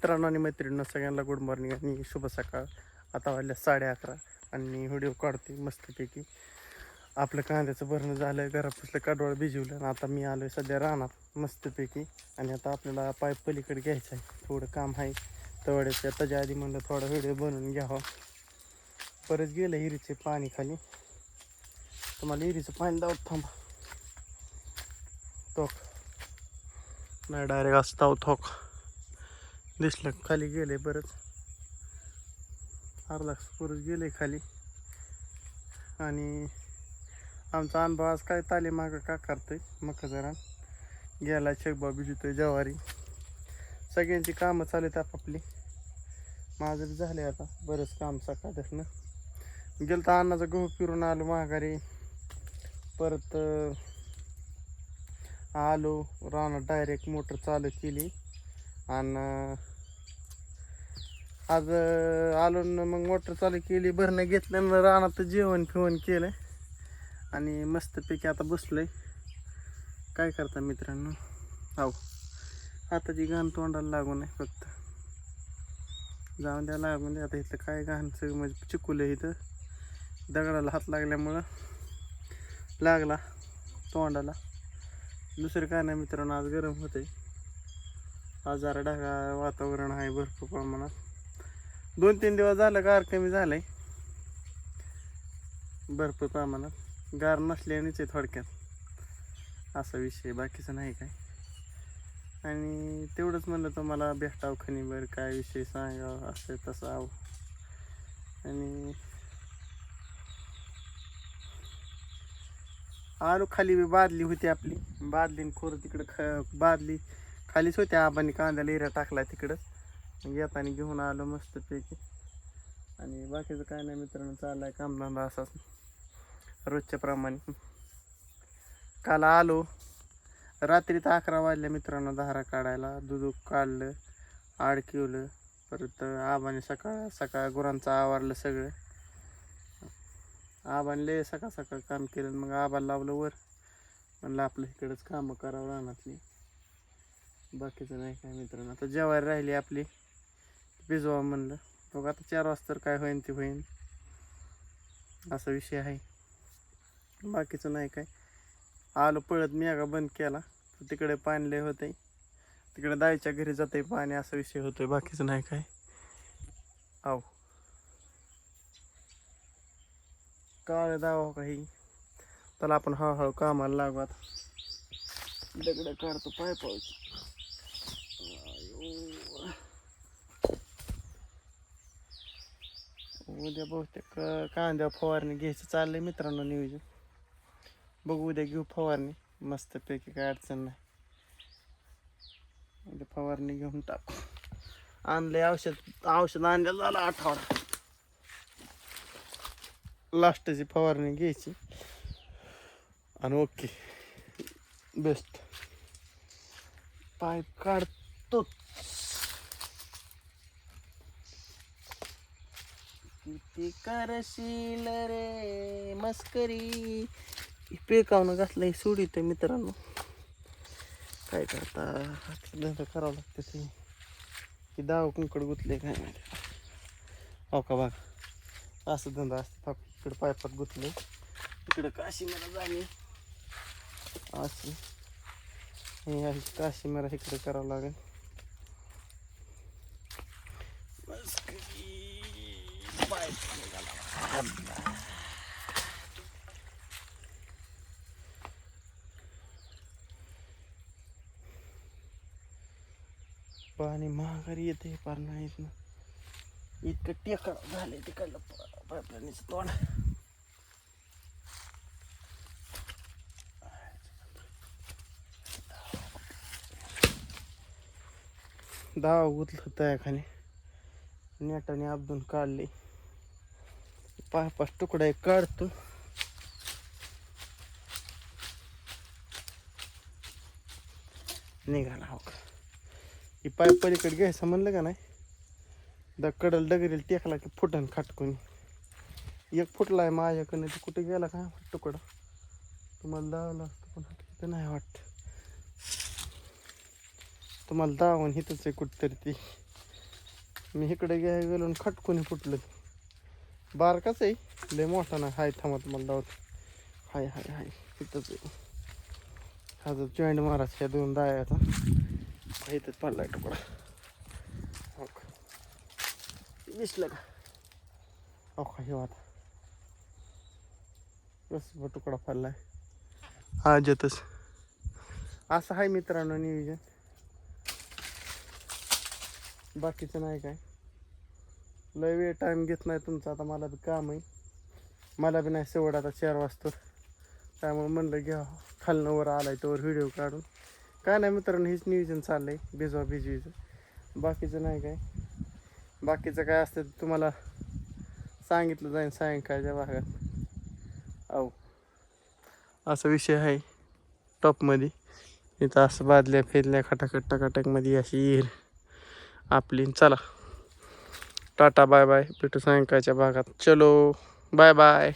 मित्रांनो आणि मैत्रिणींना सगळ्यांना गुड मॉर्निंग आणि शुभ सकाळ. आता वाजल्या साडे अकरा आणि व्हिडिओ काढते मस्तपैकी. आपलं कांद्याचं भरणं झालं घरापासलं कडवाळ भिजवलं आणि आता मी आलो आहे सध्या राहणार मस्तपैकी. आणि आता आपल्याला पाईप पलीकडे घ्यायचं आहे. थोडं काम आहे. तवड्याच्या त्याच्या आधी म्हणलं थोडा व्हिडिओ बनवून घ्यावा. परत गेलं हिरीचे पाणी खाली. तुम्हाला हिरीचं पाणी दावत थांबा. तो नाही डायरेक्ट असता थोक. दिसलं खाली गेले बरंच. अर्धा पुरुष गेले खाली. आणि आमचा अनुभव आज काय ताली मागं का करतोय? मका जरा गेला शेकबा भिजतोय जवारी. सगळ्यांची कामं चालू आहेत आपापली. माझं बी झाले आता बरंच काम सकाळपासून. गेलं तर अन्नाचं गहू फिरून आलो माघारी. परत आलो. रानात डायरेक्ट मोटर चालू केली. आणि आज आलो मग मोटर चालू केली भरणं घेतलं रानात जेवण फिवण केलं. आणि मस्तपैकी आता बसलोय. काय करता मित्रांनो? हो आताची घाण तोंडाला लागून आहे फक्त. जाऊन द्या लागून द्या. आता इथलं काय घाण सगळं म्हणजे चिकूलं इथं. दगडाला हात लागल्यामुळं लागला तोंडाला. दुसरं काय नाही मित्रांनो आज गरम होतंय. आज जरा ढगा वातावरण आहे भरपूर प्रमाणात. दोन तीन दिवस झालं गार कमी झालंय. भरपूर प्रमाणात. गार नसल्यानेच आहे थोडक्यात. असा विषय बाकीचा नाही काय. आणि तेवढंच म्हणलं तुम्हाला भेटाव खनिबर काय विषय सांगावं असं तसं आव आणि आरो खाली बी बादली होती आपली. बादली खोर तिकडं ख बादली खालीच होती आबांनी कांद्याला एरिया टाकला तिकडं. येताना घेऊन आलो मस्तपैकी. आणि बाकीचं काय नाही मित्रांनो चाललाय कामधंदा असाच. रोजच्या प्रमाणे. काल आलो. रात्री तर अकरा वाजल्या मित्रांनो धारा काढायला. दूध काढलं आडकिवलं. परत आबाने सकाळ सकाळ गुरांचं आवारलं सगळं. आबाने लय सकाळ सकाळ काम केलं. मग आबाला लावलं वर. म्हणलं आपलं इकडंच कामं करावं रानातली बाकीचं नाही काय मित्रांनो. आता जेवायला राहिली आपली. भिजवा म्हणलं. बघ आता चार वाजता तर काय होईन ते होईन. असा विषय आहे. बाकीचं नाही काय. आलो पळत मी का बंद केला. तिकडे पाणी लय होतंय. तिकडे दाईच्या घरी जाते पाणी असा विषय होतोय. बाकीचं नाही काय. आव काळ दावा हो काही त्याला आपण हळूहळू कामाला लागू आता. दगड काढतो पाय पाऊस उद्या बहुतेक कांद्या फवारणी घ्यायचं चाललंय मित्रांनो नियोजन. बघू उद्या घेऊ फवारणी. मस्तपैकी काय अडचण नाही. उद्या फवारणी घेऊन टाकू. आणले औषध औषध आणलं झालं आठवडा. लास्टची फवारणी घ्यायची. आणि ओके. बेस्ट पाईप काढतोच. किती करशील रे मस्करी? पेकावनं घातलंय? सोडित मित्रांनो. काय करता? धंदा करावं लागतं ते. की दाव कुंकड गुतले काय माहिती. हो का बघ. असं धंदा असतं. इकडे पायपात गुतले इकडे काशी मला जाणे. अशी हे अशी काशी मला इकडे करावं लागेल. बस पाईप निघाला. पाणी महागारी येते पार नाहीत ना. इतकं टेका झाले तिकडलं पाईपलाईनचं तोंड. दहा उतलं त्या खाली नेटाने आपदून काढले. पाय पाच तुकडा एक काढतो. निघाला हो का ही पाय पलीकडे घ्यायचं म्हणलं का नाही? द कडल डगरील टेकला की फुटन खाटकून. एक फुटला आहे माझ्याकडनं ते कुठे गेला का तुकडा? तुम्हाला दावला असतो पण तिथं नाही वाटत. तुम्हाला दावून हिथंच आहे कुठतरी ती. मी इकडे घ्यायला गेलो आणि खटकून फुटलं. बारकाच आहे. लय मोठा ना हाय थांबत तुम्हाला दावत. हाय हाय हाय. इथंच आहे. हा जो जॉईंट मारायचा ह्या दोन दाया आता पडला इथंच तुकडा हो का. दिसलं का? हो का हे आता बस तुकडा पडलाय. आजतच असं आहे मित्रांनो नियोजन. बाकीचं नाही काय. लय वेळ टाईम घेत नाही तुमचा. आता मला बी काम आहे. मला बी नाही सवड आता चार वाजता. त्यामुळे म्हणलं घ्या. खालनं वर आलाय तोवर व्हिडिओ काढून. काय नाही मित्रांनो हेच नियोजन चाललंय भिजवा भिजवीचं बाकीचं नाही काय. बाकीचं काय असतं तुम्हाला सांगितलं जाईल सायंकाळच्या भागात. अहो असा विषय आहे टॉपमध्ये. इथं असं बादल्या फेदल्या खटाखट टकाटकमध्ये अशी येईल. आपली चला. Tata bye bye. भेटू सायंकाळच्या भागात. चलो बाय बाय.